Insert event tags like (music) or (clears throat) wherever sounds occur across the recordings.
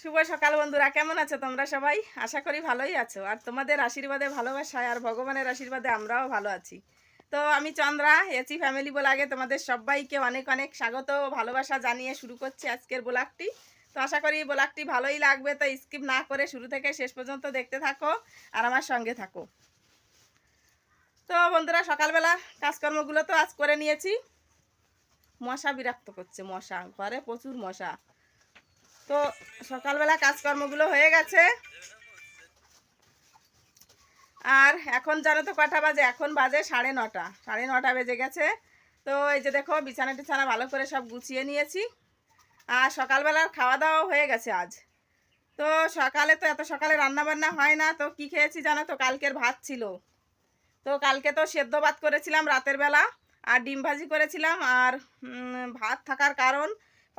শুভ সকাল বন্ধুরা, কেমন আছো তোমরা সবাই? আশা করি ভালোই আছো। আর তোমাদের আশীর্বাদে, ভালোবাসায় আর ভগবানের আশীর্বাদে আমরাও ভালো আছি। তো আমি চন্দ্রা এচি ফ্যামিলি ব্লগে তোমাদের সবাইকে অনেক অনেক স্বাগত ভালোবাসা জানিয়ে শুরু করছি আজকের ব্লগটি। তো আশা করি ব্লগটি ভালোই লাগবে, তো স্কিপ না করে শুরু থেকে শেষ পর্যন্ত দেখতে থাকো আর আমার সঙ্গে থাকো। তো বন্ধুরা, সকালবেলা কাজকর্মগুলো তো আজ করে নিয়েছি। মশা বিরক্ত করছে, মশা। ঘরে প্রচুর মশা। তো সকালবেলা কাজকর্মগুলো হয়ে গেছে। আর এখন জানো তো কটা বাজে? এখন বাজে সাড়ে নটা। সাড়ে নটা বেজে গেছে। তো এই যে দেখো, বিছানা টিছানা ভালো করে সব গুছিয়ে নিয়েছি। আর সকালবেলার খাওয়া দাওয়া হয়ে গেছে আজ। তো সকালে তো এত সকালে রান্না বান্না হয় না। তো কি খেয়েছি জানো তো? কালকের ভাত ছিল। তো কালকে তো সেদ্ধ ভাত করেছিলাম রাতের বেলা। আর ডিম ভাজি করেছিলাম। আর ভাত থাকার কারণ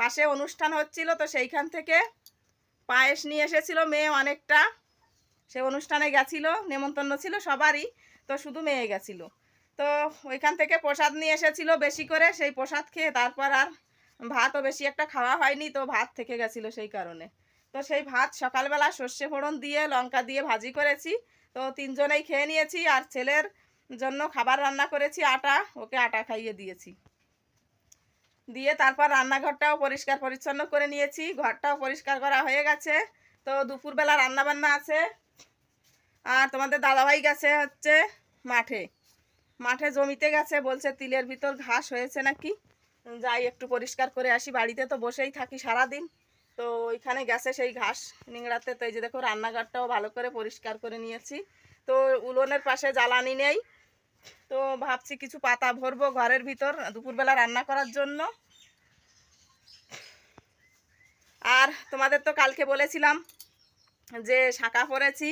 পাশে অনুষ্ঠান হচ্ছিল, তো সেইখান থেকে পায়েস নিয়ে এসেছিল মেয়ে অনেকটা। সে অনুষ্ঠানে গেছিল, নেমন্তন্ন ছিল সবারই, তো শুধু মেয়ে গেছিল। তো ওইখান থেকে প্রসাদ নিয়ে এসেছিল বেশি করে, সেই প্রসাদ খেয়ে তারপর আর ভাতও বেশি একটা খাওয়া হয়নি, তো ভাত থেকে গেছিল সেই কারণে। তো সেই ভাত সকালবেলা সর্ষে ফোড়ন দিয়ে, লঙ্কা দিয়ে ভাজি করেছি, তো তিনজনেই খেয়ে নিয়েছি। আর ছেলের জন্য খাবার রান্না করেছি, আটা, ওকে আটা খাইয়ে দিয়েছি। দিয়ে তারপর রান্নাঘরটাও পরিষ্কার পরিচ্ছন্ন করে নিয়েছি, ঘরটাও পরিষ্কার করা হয়ে গেছে। তো দুপুরবেলা রান্না বান্না আছে। আর তোমাদের দাদাভাই গেছে হচ্ছে মাঠে। মাঠে জমিতে গেছে, বলছে তিলের ভিতর ঘাস হয়েছে নাকি? যাই একটু পরিষ্কার করে আসি, বাড়িতে তো বসেই থাকি সারাদিন। তো ওইখানে গেছে সেই ঘাস নিংড়াতে। তো এই যে দেখো, রান্নাঘরটাও ভালো করে পরিষ্কার করে নিয়েছি। তো উলোনের পাশে জ্বালানি নেই। তো ভাবছি কিছু পাতা ভরবো ঘরের ভিতর দুপুরবেলা রান্না করার জন্য। আর তোমাদের তো কালকে বলেছিলাম যে শাখা পড়েছি।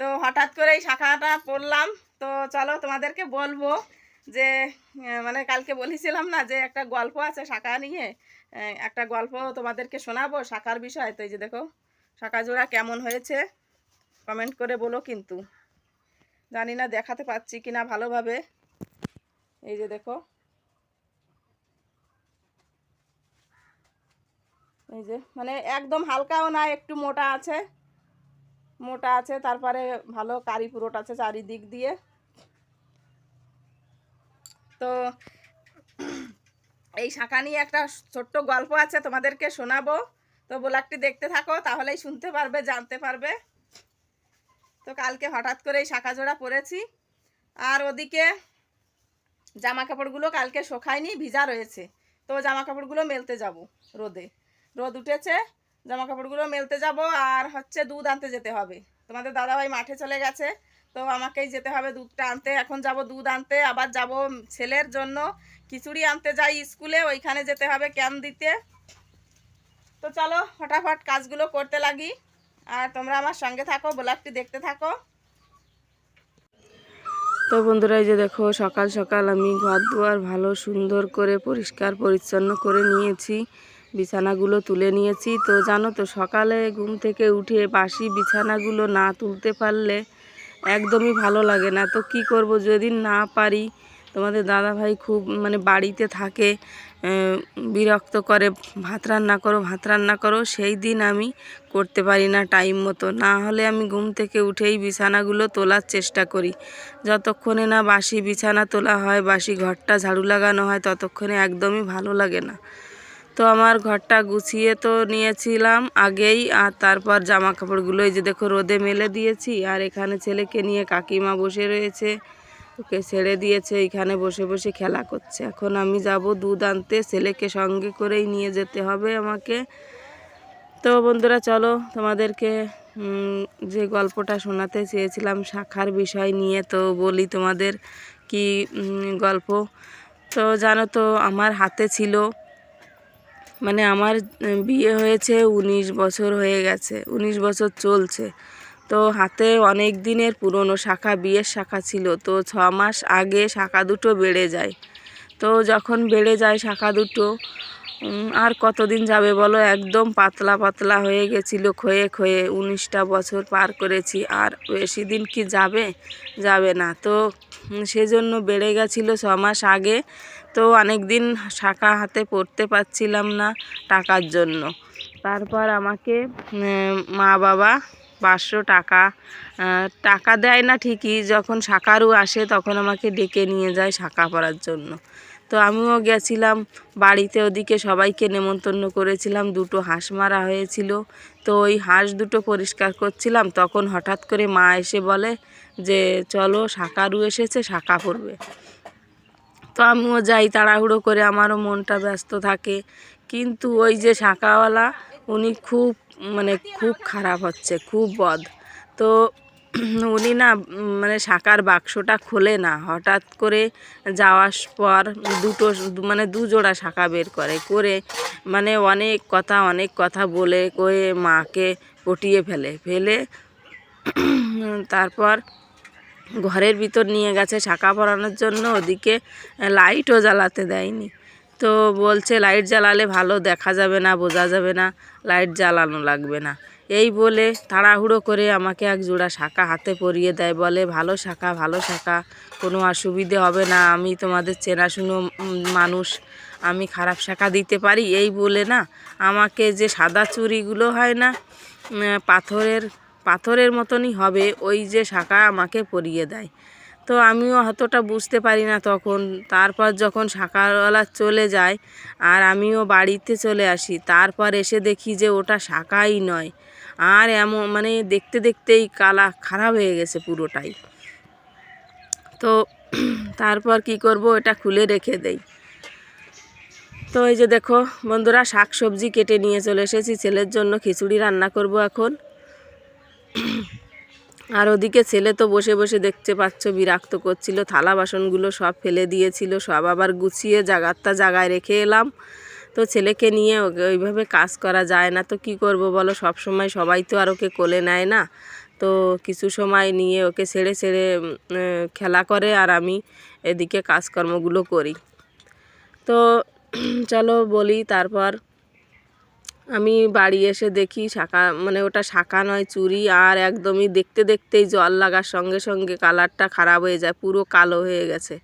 তো হঠাৎ করে এই শাখাটা পড়লাম। তো চলো তোমাদেরকে বলব যে মানে কালকে বলেছিলাম না যে একটা গল্প আছে শাখা নিয়ে। একটা গল্প তোমাদেরকে শোনাবো শাখার বিষয়। তো এই যে দেখো, শাখা জোড়া কেমন হয়েছে? কমেন্ট করে বলো কিন্তু। জানি না দেখাতে পাচ্ছি কিনা ভালোভাবে। এই যে দেখো। এই যে মানে একদম হালকাও না, একটু মোটা আছে। মোটা আছে, তারপরে ভালো কারি পুরোট আছে চারিদিক দিয়ে। তো এই শাখা নিয়ে একটা ছোট্ট গল্প আছে তোমাদেরকে শোনাবো। তো ব্লগটি দেখতে থাকো, তাহলেই শুনতে পারবে, জানতে পারবে। তো কালকে হঠাৎ করে এই শাখা জোড়া পরেছি। আর ওদিকে জামা কাপড়গুলো কালকে শোকায়নি, ভিজা রয়েছে। তো জামা কাপড়গুলো মেলতে যাব রোদে। রোদ উঠেছে জামা কাপড়গুলো মেলতে যাব আর হচ্ছে দুধ আনতে যেতে হবে। তোমাদের দাদাভাই মাঠে চলে গেছে, তো আমাকেই যেতে হবে দুধটা আনতে। এখন যাব দুধ আনতে, আবার যাব ছেলের জন্য খিচুড়ি আনতে যাই স্কুলে, ওইখানে যেতে হবে ক্যান দিতে। তো চলো, ফটাফট কাজগুলো করতে লাগি। আর তোমরা আমার সঙ্গে থাকো, ব্লগটি দেখতে থাকো। তো বন্ধুরা, এই যে দেখো, সকাল সকাল আমি ঘর দুয়ার ভালো সুন্দর করে পরিষ্কার পরিচ্ছন্ন করে নিয়েছি, বিছানাগুলো তুলে নিয়েছি। তো জানো তো, সকালে ঘুম থেকে উঠে বাসি বিছানাগুলো না তুলতে পারলে একদমই ভালো লাগে না। তো কি করব, যদি না পারি, তোমাদের দাদা ভাই খুব মানে বাড়িতে থাকে বিরক্ত করে, ভাত রান্না করো, ভাত রান্না করো, সেই দিন আমি করতে পারি না টাইম মতো। না হলে আমি ঘুম থেকে উঠেই বিছানাগুলো তোলার চেষ্টা করি। যতক্ষণে না বাসি বিছানা তোলা হয়, বাসি ঘরটা ঝাড়ু লাগানো হয়, ততক্ষণে একদমই ভালো লাগে না। তো আমার ঘরটা গুছিয়ে তো নিয়েছিলাম আগেই, আর তারপর জামা কাপড়গুলো এই যে দেখো রোদে মেলে দিয়েছি, আর এখানে ছেলেকে নিয়ে কাকিমা বসে রয়েছে। ওকে ছেড়ে দিয়েছে, এখানে বসে বসে খেলা করছে। এখন আমি যাব দুধ আনতে, ছেলেকে সঙ্গে করেই নিয়ে যেতে হবে আমাকে। তো বন্ধুরা, চলো তোমাদেরকে যে গল্পটা শোনাতে চেয়েছিলাম শাখার বিষয় নিয়ে, তো বলি তোমাদের কি গল্প। তো জানো তো, আমার হাতে ছিল মানে আমার বিয়ে হয়েছে, উনিশ বছর হয়ে গেছে, উনিশ বছর চলছে। তো হাতে অনেক দিনের পুরনো শাখা, বিয়ের শাখা ছিল। তো ছ মাস আগে শাখা দুটো বেড়ে যায়। তো যখন বেড়ে যায় শাখা দুটো আর কতদিন যাবে বলো? একদম পাতলা পাতলা হয়ে গেছিল, ক্ষয়ে ক্ষয়ে। উনিশটা বছর পার করেছি, আর বেশি দিন কি যাবে? যাবে না। তো সেজন্য বেড়ে গেছিল ছ মাস আগে। তো অনেক দিন শাখা হাতে পড়তে পারছিলাম না টাকার জন্য। তারপর আমাকে মা বাবা পাঁচশো টাকা। টাকা দেয় না ঠিকই, যখন শাকারু আসে তখন আমাকে ডেকে নিয়ে যায় শাকা পড়ার জন্য। তো আমিও গেছিলাম বাড়িতে ওদিকে সবাইকে নেমন্তন্ন করেছিলাম, দুটো হাঁস মারা হয়েছিল। তো ওই হাঁস দুটো পরিষ্কার করছিলাম, তখন হঠাৎ করে মা এসে বলে যে, চলো শাকারু এসেছে, শাকা পড়বে তো আমিও যাই তাড়াহুড়ো করে, আমারও মনটা ব্যস্ত থাকে। কিন্তু ওই যে শাঁকাওয়ালা, উনি খুব মানে খুব খারাপ হচ্ছে, খুব বদ। তো উনি না মানে শাঁকার বাক্সটা খোলে না। হঠাৎ করে যাওয়ার পর দুটো মানে দু জোড়া শাঁকা বের করে করে মানে অনেক কথা অনেক কথা বলে, কয়ে মাকে পটিয়ে ফেলে ফেলে তারপর ঘরের ভিতর নিয়ে গেছে শাঁখা পরানোর জন্য, ওদিকে লাইটও জ্বালাতে দেয়নি। তো বলছে, লাইট জ্বালালে ভালো, দেখা যাবে না, বোঝা যাবে না, লাইট জ্বালানো লাগবে না। এই বলে তাড়াহুড়ো করে আমাকে এক জোড়া শাঁখা হাতে পরিয়ে দেয়, বলে, ভালো শাঁখা ভালো শাঁখা, কোনো অসুবিধে হবে না, আমি তোমাদের চেনাশুনো মানুষ, আমি খারাপ শাঁখা দিতে পারি? এই বলে না, আমাকে যে সাদা চুরিগুলো হয় না পাথরের পাথরের মতনই হবে, ওই যে শাঁখা আমাকে পরিয়ে দেয়। তো আমিও অতটা বুঝতে পারি না তখন। তারপর যখন শাঁখাওয়ালা চলে যায় আর আমিও বাড়িতে চলে আসি, তারপর এসে দেখি যে ওটা শাঁখাই নয়। আর এমন মানে দেখতে দেখতেই কালা খারাপ হয়ে গেছে পুরোটাই। তো তারপর কি করব, এটা খুলে রেখে দেই। তো এই যে দেখো বন্ধুরা শাক সবজি কেটে নিয়ে চলে এসেছি। ছেলের জন্য খিচুড়ি রান্না করব এখন। আর ওদিকে ছেলে তো বসে বসে দেখতে পাচ্ছ, বিরক্ত করছিল, থালা বাসনগুলো সব ফেলে দিয়েছিল, সব আবার গুছিয়ে জাগারটা জাগায় রেখে এলাম। তো ছেলেকে নিয়ে ওকে ওইভাবে কাজ করা যায় না, তো কি করব বলো সব সময় সবাই তো আর ওকে কোলে নেয় না। তো কিছু সময় নিয়ে ওকে ছেড়ে ছেড়ে খেলা করে আর আমি এদিকে কাজকর্মগুলো করি। তো চলো বলি, তারপর আমি বাড়ি এসে দেখি শাঁখা মানে ওটা শাঁখা নয় চুড়ি আর একদমই দেখতে দেখতেই জল লাগার সঙ্গে সঙ্গে কালারটা খারাপ হয়ে যায়, পুরো কালো হয়ে গেছে।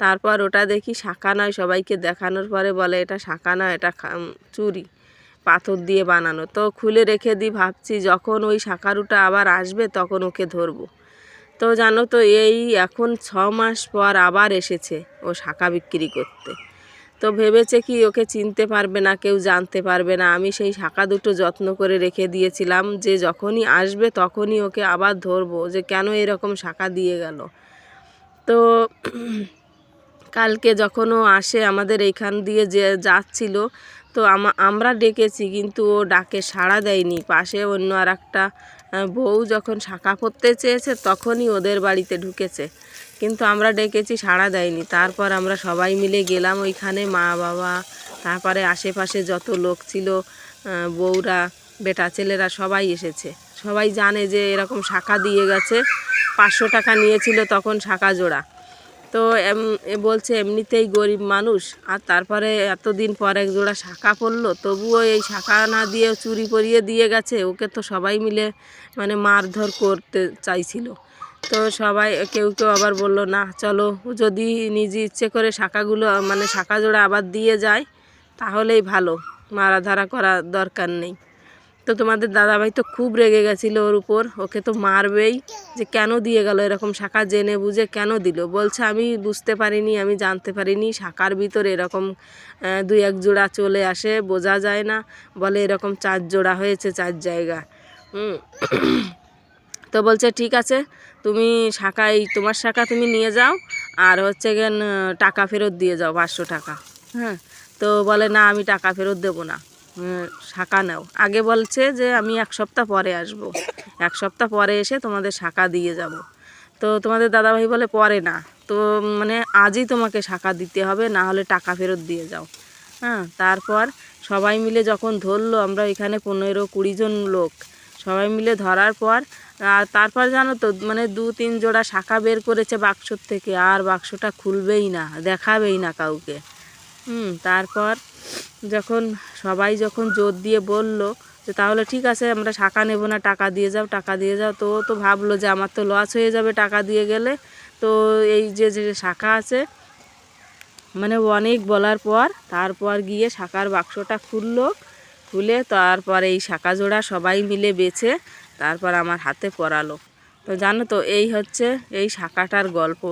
তারপর ওটা দেখি শাঁখা নয়, সবাইকে দেখানোর পরে বলে এটা শাঁখা নয়, এটা চুড়ি পাথর দিয়ে বানানো। তো খুলে রেখে দিই, ভাবছি যখন ওই শাঁখারুটা আবার আসবে তখন ওকে ধরবো। তো জানো তো, এই এখন ছ মাস পর আবার এসেছে ও শাঁখা বিক্রি করতে। তো ভেবেছে কি ওকে চিনতে পারবে না, কেউ জানতে পারবে না। আমি সেই শাখা দুটো যত্ন করে রেখে দিয়েছিলাম যে যখনই আসবে তখনই ওকে আবার ধরবো, যে কেন এরকম শাখা দিয়ে গেল। তো কালকে যখন ও আসে আমাদের এইখান দিয়ে যে যাচ্ছিল, তো আমা- আমরা ডেকেছি কিন্তু ও ডাকে সাড়া দেয়নি। পাশে অন্য আর একটা বউ যখন শাখা করতে চেয়েছে তখনই ওদের বাড়িতে ঢুকেছে। কিন্তু আমরা ডেকেছি, সাড়া দেয়নি। তারপর আমরা সবাই মিলে গেলাম ওইখানে, মা, বাবা, তারপরে আশেপাশে যত লোক ছিল বউরা, বেটা ছেলেরা সবাই এসেছে। সবাই জানে যে এরকম শাখা দিয়ে গেছে, পাঁচশো টাকা নিয়েছিল তখন শাখা জোড়া। তো বলছে, এমনিতেই গরিব মানুষ, আর তারপরে এতদিন পর এক জোড়া শাখা পড়ল, তবুও এই শাখা না দিয়ে চুরি পরিয়ে দিয়ে গেছে। ওকে তো সবাই মিলে মানে মারধর করতে চাইছিল। তো সবাই কেউ কেউ আবার বলল, না, চলো। যদি নিজে ইচ্ছে করে শাখাগুলো মানে শাখা জোড়া আবার দিয়ে যায়, তাহলেই ভালো। মারাধারা করা দরকার নেই। তো তোমাদের দাদাভাই তো খুব রেগে গেছিল ওর উপর। ওকে তো মারবেই যে কেন দিয়ে গেল এরকম শাখা, জেনে বুঝে কেন দিল? বলছে, আমি বুঝতে পারিনি, আমি জানতে পারিনি, শাখার ভিতর এরকম দুই এক জোড়া চলে আসে, বোঝা যায় না। বলে, এরকম চার জোড়া হয়েছে চার জায়গা। হুম। তো বলছে, ঠিক আছে, তুমি শাখা এই তোমার শাখা তুমি নিয়ে যাও আর হচ্ছে গেন টাকা ফেরত দিয়ে যাও, পাঁচশো টাকা। হ্যাঁ তো বলে, না, আমি টাকা ফেরত দেবো না শাখা নাও। আগে বলছে যে, আমি এক সপ্তাহ পরে আসব, এক সপ্তাহ পরে এসে তোমাদের শাখা দিয়ে যাব। তো তোমাদের দাদাভাই বলে, পরে না। তো মানে আজই তোমাকে শাখা দিতে হবে, না হলে টাকা ফেরত দিয়ে যাও। হ্যাঁ তারপর সবাই মিলে যখন ধরলো, আমরা এখানে পনেরো কুড়ি জন লোক সবাই মিলে ধরার পর, আর তারপর জানো তো মানে দু তিন জোড়া শাখা বের করেছে বাক্সর থেকে, আর বাক্সটা খুলবেই না, দেখাবেই না কাউকে। হুম, তারপর যখন সবাই যখন জোর দিয়ে বলল যে, তাহলে ঠিক আছে, আমরা শাখা নেব না, টাকা দিয়ে যাও, টাকা দিয়ে যাও, তো তো ভাবলো যে, আমার তো লস হয়ে যাবে টাকা দিয়ে গেলে। তো এই যে যে শাখা আছে মানে অনেক বলার পর, তারপর গিয়ে শাখার বাক্সটা খুললো। খুলে তারপর এই শাঁকা জোড়া সবাই মিলে বেছে তারপর আমার হাতে পরালো। তো জানো তো, এই হচ্ছে এই শাঁকাটার গল্প।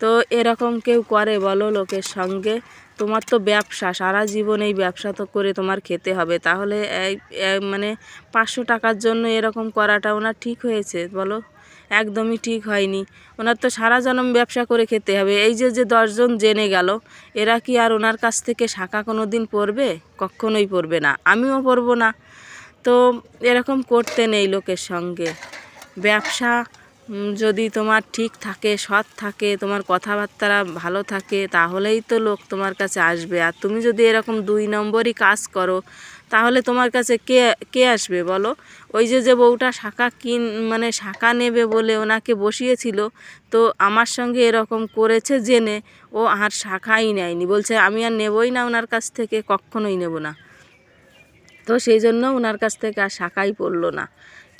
তো এরকম কেউ করে বলো লোকের সঙ্গে, তোমার তো ব্যবসা, সারা জীবন এই ব্যবসা তো করে তোমার খেতে হবে। তাহলে মানে পাঁচশো টাকার জন্য এরকম করাটা ওনার ঠিক হয়েছে? বলো। একদমই ঠিক হয়নি। ওনার তো সারা জনম ব্যবসা করে খেতে হবে। এই যে যে দশজন জেনে গেল, এরা কি আর ওনার কাছ থেকে শাখা কোনো দিন পড়বে? কখনোই পড়বে না। আমিও পড়ব না। তো এরকম করতে নেই লোকের সঙ্গে। ব্যবসা যদি তোমার ঠিক থাকে, সৎ থাকে, তোমার কথাবার্তা ভালো থাকে, তাহলেই তো লোক তোমার কাছে আসবে। আর তুমি যদি এরকম দুই নম্বরই কাজ করো তাহলে তোমার কাছে কে কে আসবে বলো? ওই যে যে বউটা শাখা কিন মানে শাখা নেবে বলে ওনাকে বসিয়েছিল, তো আমার সঙ্গে এরকম করেছে জেনে ও আর শাখাই নেয়নি। বলছে, আমি আর নেবই না ওনার কাছ থেকে, কখনোই নেব না। তো সেই জন্য ওনার কাছ থেকে আর শাখাই পড়ল না।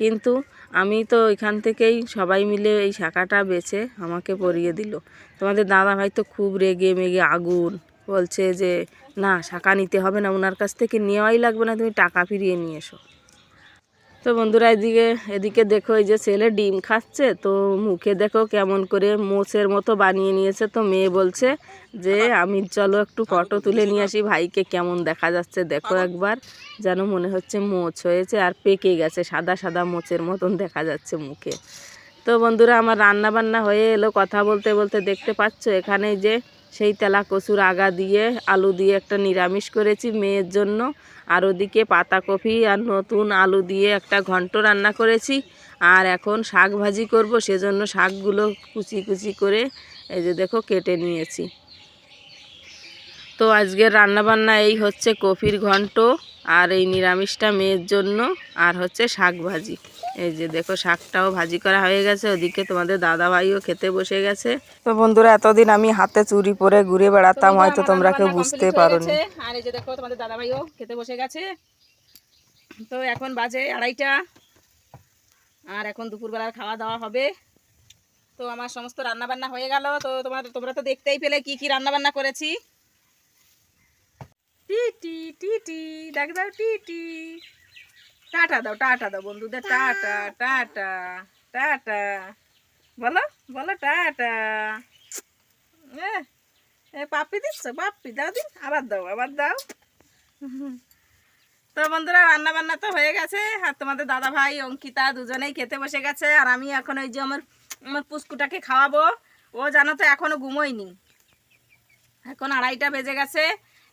কিন্তু আমি তো এখান থেকেই সবাই মিলে এই শাখাটা বেছে আমাকে পরিয়ে দিল। তোমাদের দাদা ভাই তো খুব রেগে মেগে আগুন, বলছে যে না, শাখা নিতে হবে না ওনার কাছ থেকে নেওয়াই লাগবে না, তুমি টাকা ফিরিয়ে নিয়ে এসো। তো বন্ধুরা এদিকে এদিকে দেখো এই যে ছেলে ডিম খাচ্ছে, তো মুখে দেখো কেমন করে মোচের মতো বানিয়ে নিয়েছে, তো মেয়ে বলছে যে আমি চলো একটু ফটো তুলে নিয়ে আসি, ভাইকে কেমন দেখা যাচ্ছে, দেখো একবার, যেন মনে হচ্ছে মোচ হয়েছে আর পেকে গেছে, সাদা সাদা মোচের মতন দেখা যাচ্ছে মুখে। তো বন্ধুরা, আমার রান্না বান্না হয়ে এলো, কথা বলতে বলতে দেখতে পাচ্ছ এখানে যে সেই তেলা কচুর আগা দিয়ে আলু দিয়ে একটা নিরামিষ করেছি মেয়ের জন্য। আর ওদিকে পাতাকপি আর নতুন আলু দিয়ে একটা ঘন্ট রান্না করেছি। আর এখন শাক ভাজি করব, সেজন্য শাকগুলো কুচি কুচি করে এই যে দেখো কেটে নিয়েছি। তো আজকের রান্নাবান্না এই হচ্ছে কফির ঘন্ট আর এই নিরামিষটা মেয়ের জন্য আর হচ্ছে শাক ভাজি। এই যে দেখো শাকটাও ভাজি করা হয়ে গেছে। ওদিকে তোমাদের দাদা ভাইও খেতে বসে গেছে। তো বন্ধুরা এতদিন আমি হাতে চুরি পরে ঘুরে বেড়াতাম হয়তো তোমরা কেউ বুঝতে পারোনি। আর এই যে দেখো তোমাদের দাদা ভাইও খেতে বসে গেছে। তো এখন বাজে আড়াইটা। আর এখন দুপুরবেলার খাওয়া দাওয়া হবে। তো আমার সমস্ত রান্না বান্না হয়ে গেল। তো তোমার তোমরা তো দেখতেই পেলে কি কি রান্না বান্না করেছি। টি টি ডাক দাও টিটি টাটা দাও টাটা দাও বন্ধুদের টাটা টাটা টাটা। বলো বলো টাটা। এ, এ পাপ্পি দিচ্ছ? পাপি দাও দিন আবার দাও আবার দাও। তো বন্ধুরা রান্না বান্না তো হয়ে গেছে আর তোমাদের দাদা ভাই অঙ্কিতা দুজনেই খেতে বসে গেছে আর আমি এখন ওই যে আমার আমার পুষ্কুটাকে খাওয়াবো। ও জানো তো এখনও ঘুমোয়নি। এখন আড়াইটা বেজে গেছে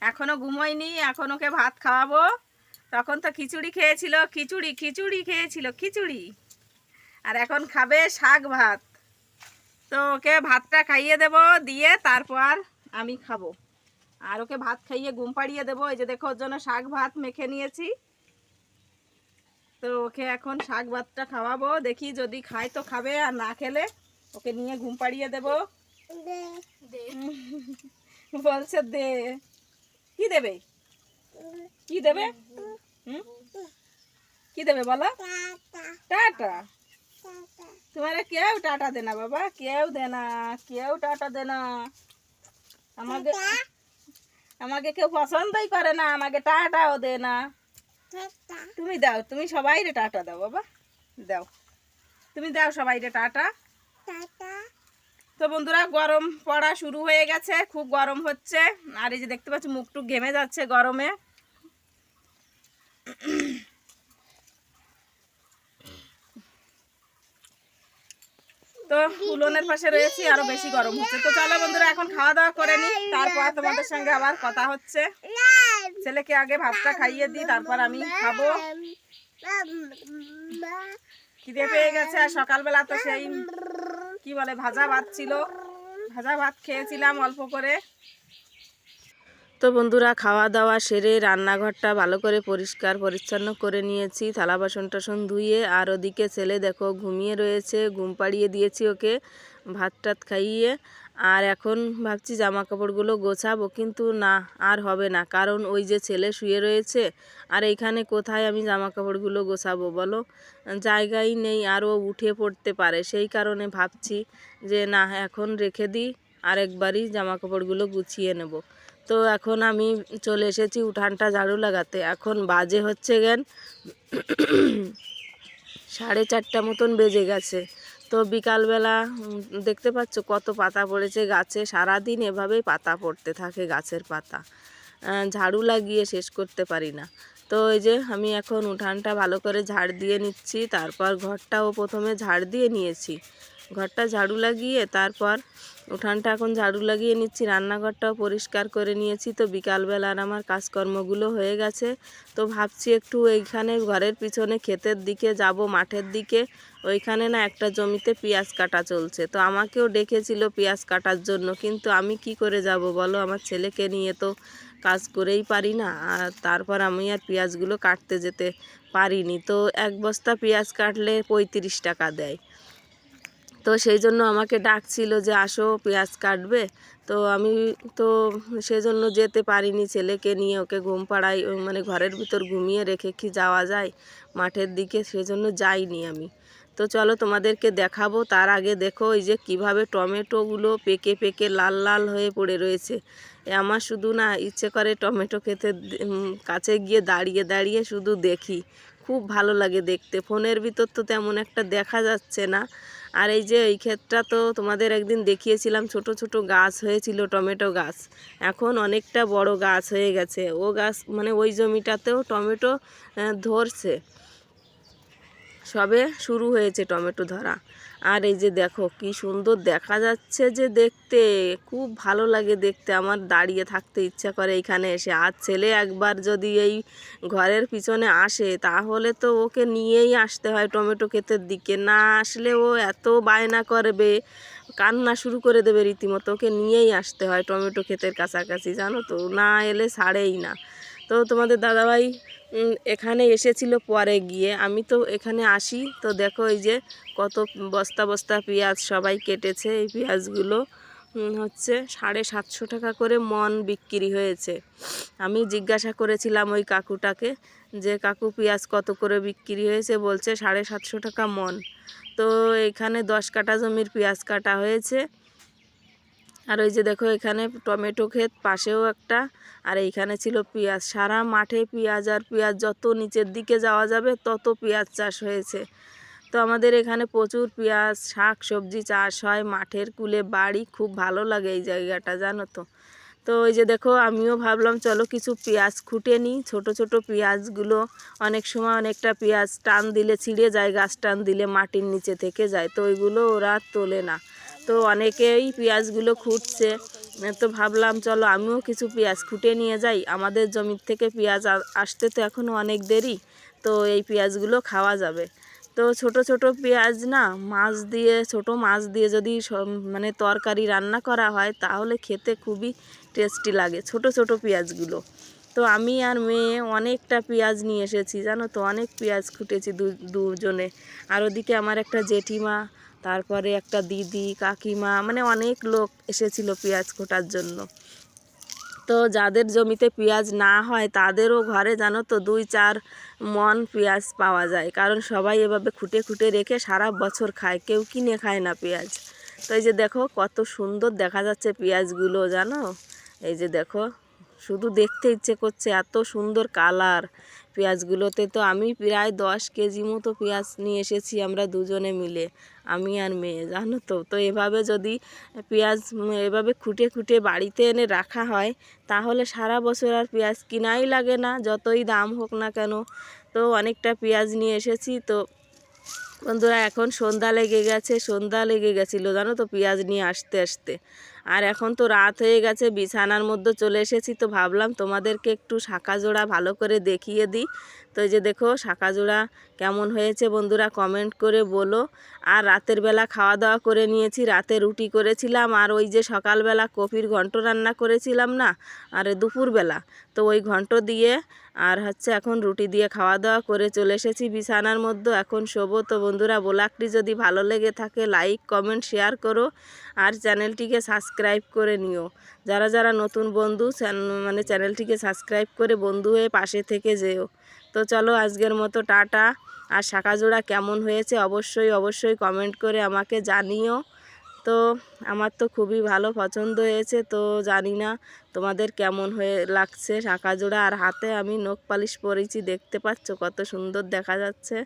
এখনও ঘুমোয়নি এখন ওকে ভাত খাওয়াবো। তখন তো খিচুড়ি খেয়েছিল খিচুড়ি খিচুড়ি খেয়েছিল খিচুড়ি। আর এখন খাবে শাক ভাত। তো ওকে ভাতটা খাইয়ে দেব দিয়ে তারপর আমি খাব। আর ওকে ভাত খাইয়ে ঘুম পাড়িয়ে দেবো। এই যে দেখো ওর জন্য শাক ভাত মেখে নিয়েছি। তো ওকে এখন শাক ভাতটা খাওয়াবো। দেখি যদি খায় তো খাবে আর না খেলে ওকে নিয়ে ঘুম পাড়িয়ে দেবো। বলছে দে। কি দেবে? কি দেবে? কি দেবে বলো? টাটা। তোমার কেউ টাটা দে না বাবা, কেউ দে না, কেউ টাটা দে না। আমাকে আমাকে কেউ পছন্দই করে না, আমাকে টাটাও দে না। তুমি দাও, তুমি সবাই রে টাটা দাও বাবা। দাও। তুমি দাও সবাই রে টাটা। তো বন্ধুরা, গরম পড়া শুরু হয়ে গেছে, খুব গরম হচ্ছে। আর এই যে দেখতে পাচ্ছি মুখ টুক ঘেমে যাচ্ছে গরমে। তো উলনের পাশে রয়েছি, আরও বেশি গরম হচ্ছে। তো চলো বন্ধুরা, এখন খাওয়া দাওয়া করে নি তারপর তোমাদের সঙ্গে আবার কথা হচ্ছে। ছেলেকে আগে ভাতটা খাইয়ে দিই, তারপর আমি খাব। খিদে পেয়ে গেছে, আর সকালবেলা তো সেই, কি বলে, ভাজা ভাত ছিল। ভাজা ভাত খেয়েছিলাম অল্প করে। তো বন্ধুরা খাওয়া দাওয়া সেরে রান্নাঘরটা ভালো করে পরিষ্কার পরিচ্ছন্ন করে নিয়েছি। থালা বাসন টাসন ধুয়ে আর ওদিকে ছেলে দেখো ঘুমিয়ে রয়েছে, ঘুম পাড়িয়ে দিয়েছি ওকে ভাত টাত খাইয়ে। আর এখন ভাবছি জামা কাপড়গুলো গোছাবো, কিন্তু না, আর হবে না। কারণ ওই যে ছেলে শুয়ে রয়েছে, আর এইখানে কোথায় আমি জামা কাপড়গুলো গোছাবো বলো? জায়গাই নেই আর ও উঠে পড়তে পারে। সেই কারণে ভাবছি যে না, এখন রেখে দিই, আরেকবারই জামা কাপড়গুলো গুছিয়ে নেব। তো এখন আমি চলে এসেছি উঠানটা ঝাড়ু লাগাতে। এখন বাজে হচ্ছে গেন (clears throat) সাড়ে চারটা মতন বেজে গেছে। তো বিকালবেলা দেখতে পাচ্ছ কত পাতা পড়েছে গাছে। সারাদিন এভাবেই পাতা পড়তে থাকে গাছের পাতা। ঝাড়ু লাগিয়ে শেষ করতে পারি না। তো এই যে আমি এখন উঠানটা ভালো করে ঝাড় দিয়ে নিচ্ছি, তারপর ঘরটাও প্রথমে ঝাড় দিয়ে নিয়েছি। ঘরটা ঝাড়ু লাগিয়ে তারপর উঠানটা এখন ঝাড়ু লাগিয়ে নিচ্ছি। রান্নাঘরটাও পরিষ্কার করে নিয়েছি। তো বিকালবেলার আমার কাজকর্মগুলো হয়ে গেছে। তো ভাবছি একটু এইখানে ঘরের পিছনে ক্ষেতের দিকে যাব, মাঠের দিকে। ওইখানে না একটা জমিতে পেঁয়াজ কাটা চলছে। তো আমাকেও ডেকেছিল পেঁয়াজ কাটার জন্য। কিন্তু আমি কি করে যাব বলো? আমার ছেলেকে নিয়ে তো কাজ করেই পারি না। আর তারপর আমি আর পেঁয়াজগুলো কাটতে যেতে পারিনি। তো এক বস্তা পেঁয়াজ কাটলে পঁয়ত্রিশ টাকা দেয়। তো সেই জন্য আমাকে ডাকছিল যে, আসো, পেঁয়াজ কাটবে। তো আমি তো সেজন্য যেতে পারিনি ছেলেকে নিয়ে। ওকে ঘুম পাড়াই মানে ঘরের ভিতর ঘুমিয়ে রেখে কি যাওয়া যায় মাঠের দিকে, সেজন্য যাইনি আমি। তো চলো তোমাদেরকে দেখাবো। তার আগে দেখো এই যে কীভাবে টমেটোগুলো পেকে পেকে লাল লাল হয়ে পড়ে রয়েছে। আমার শুধু না, ইচ্ছে করে টমেটো খেতে কাছে গিয়ে দাঁড়িয়ে দাঁড়িয়ে শুধু দেখি। খুব ভালো লাগে দেখতে। ফোনের ভিতর তো তেমন একটা দেখা যাচ্ছে না। আর এই যে এই ক্ষেতটা তো তোমাদের একদিন দেখিয়েছিলাম, ছোট ছোট গাছ হয়েছিল, টমেটো গাছ। এখন অনেকটা বড় গাছ হয়ে গেছে। ও গাছ মানে ওই জমিটাতেও টমেটো ধরছে। সবে শুরু হয়েছে টমেটো ধরা। আর এই যে দেখো, কি সুন্দর দেখা যাচ্ছে যে দেখতে। খুব ভালো লাগে দেখতে। আমার দাঁড়িয়ে থাকতে ইচ্ছা করে এইখানে এসে। আর ছেলে একবার যদি এই ঘরের পিছনে আসে, তাহলে তো ওকে নিয়েই আসতে হয় টমেটো ক্ষেতের দিকে। না আসলে ও এত বায়না করবে, কান্না শুরু করে দেবে রীতিমতো। ওকে নিয়েই আসতে হয় টমেটো ক্ষেতের কাছাকাছি, জানো তো? না এলে ছাড়েই না। তো তোমাদের দাদাভাই এখানে এসেছিল পরে গিয়ে। আমি তো এখানে আসি। তো দেখো এই যে কত বস্তা বস্তা পেঁয়াজ সবাই কেটেছে। এই পেঁয়াজগুলো হচ্ছে সাড়ে সাতশো টাকা করে মন বিক্রি হয়েছে। আমি জিজ্ঞাসা করেছিলাম ওই কাকুটাকে যে, কাকু, পেঁয়াজ কত করে বিক্রি হয়েছে? বলছে, সাড়ে সাতশো টাকা মন। তো এখানে দশ কাটা জমির পেঁয়াজ কাটা হয়েছে। আর ওই যে দেখো এখানে টমেটো ক্ষেত পাশেও একটা, আর এইখানে ছিল পেঁয়াজ। সারা মাঠে পেঁয়াজ আর পেঁয়াজ যত নিচের দিকে যাওয়া যাবে তত পেঁয়াজ চাষ হয়েছে। তো আমাদের এখানে প্রচুর পেঁয়াজ, শাক, সবজি চাষ হয়। মাঠের কুলে বাড়ি, খুব ভালো লাগে এই জায়গাটা, জানো তো। তো ওই যে দেখো, আমিও ভাবলাম চলো কিছু পেঁয়াজ খুঁটে নিই। ছোট ছোট পেঁয়াজগুলো অনেক সময় অনেকটা পেঁয়াজ টান দিলে ছিঁড়ে যায়, গাছ টান দিলে মাটির নিচে থেকে যায়। তো ওইগুলো ওরা তোলে না। তো অনেকেই পেঁয়াজগুলো খুঁটছে। তো ভাবলাম, চলো আমিও কিছু পেঁয়াজ খুঁটে নিয়ে যাই। আমাদের জমির থেকে পেঁয়াজ আসতে তো এখনও অনেক দেরি, তো এই পেঁয়াজগুলো খাওয়া যাবে। তো ছোট ছোট পেঁয়াজ না, মাছ দিয়ে, ছোট মাছ দিয়ে যদি মানে তরকারি রান্না করা হয়, তাহলে খেতে খুবই টেস্টি লাগে ছোট ছোট পেঁয়াজগুলো। তো আমি আর মেয়ে অনেকটা পেঁয়াজ নিয়ে এসেছি, জানো তো? অনেক পেঁয়াজ খুঁটেছি দুজনে। আর ওদিকে আমার একটা জেঠিমা তারপরে একটা দিদি, কাকিমা মানে অনেক লোক এসেছিল পেঁয়াজ খোটার জন্য। তো যাদের জমিতে পেঁয়াজ না হয়, তাদেরও ঘরে জানো তো দুই চার মন পেঁয়াজ পাওয়া যায়। কারণ সবাই এভাবে খুঁটে খুঁটে রেখে সারা বছর খায়, কেউ কিনে খায় না পেঁয়াজ। তো এই যে দেখো কত সুন্দর দেখা যাচ্ছে পেঁয়াজগুলো, জানো? এই যে দেখো, শুধু দেখতে ইচ্ছে করছে, এত সুন্দর কালার। পেঁয়াজগুলোতে তো আমি প্রায় দশ কেজি মতো পেঁয়াজ নিয়ে এসেছি আমরা দুজনে মিলে, আমি আর মেয়ে, জানো তো? তো এভাবে যদি পেঁয়াজ এভাবে খুঁটে খুঁটে বাড়িতে এনে রাখা হয়, তাহলে সারা বছর আর পেঁয়াজ কিনাই লাগে না, যতই দাম হোক না কেন। তো অনেকটা পেঁয়াজ নিয়ে এসেছি, তো বন্ধুরা এখন সন্ধ্যা লেগে গেছে, সন্ধ্যা লেগে গেছিল, জানো তো? পেঁয়াজ নিয়ে আসতে আসতে। আর এখন তো রাত হয়ে গেছে, বিছানার মধ্যে চলে এসেছি তো ভাবলাম তোমাদেরকে একটু শাঁখা জোড়া ভালো করে দেখিয়ে দিই। তো এই যে দেখো শাঁখা জোড়া কেমন হয়েছে বন্ধুরা কমেন্ট করে বলো। আর রাতের বেলা খাওয়া দাওয়া করে নিয়েছি, রাতে রুটি করেছিলাম, আর ওই যে সকালবেলা কপির ঘন্ট রান্না করেছিলাম না, আর দুপুরবেলা। তো ওই ঘন্ট দিয়ে, আর হচ্ছে এখন রুটি দিয়ে খাওয়া দাওয়া করে চলে এসেছি বিছানার মধ্যে। এখন শোবো। তো বন্ধুরা ব্লগটি যদি ভালো লেগে থাকে লাইক কমেন্ট শেয়ার করো, আর চ্যানেলটিকে সাবস্ক্রাইব করে নিও। যারা যারা নতুন বন্ধু মানে চ্যানেলটিকে সাবস্ক্রাইব করে বন্ধু হয়ে পাশে থেকে যেও। তো চলো আজকের মতো টাটা। আর শাঁখাজোড়া কেমন হয়েছে অবশ্যই অবশ্যই কমেন্ট করে আমাকে জানিও। তো আমার তো খুবই ভালো পছন্দ হয়েছে, তো জানি না তোমাদের কেমন হয়ে লাগছে শাঁখাজোড়া। আর হাতে আমি নখ পালিশ পরেছি, দেখতে পাচ্ছ কত সুন্দর দেখা যাচ্ছে।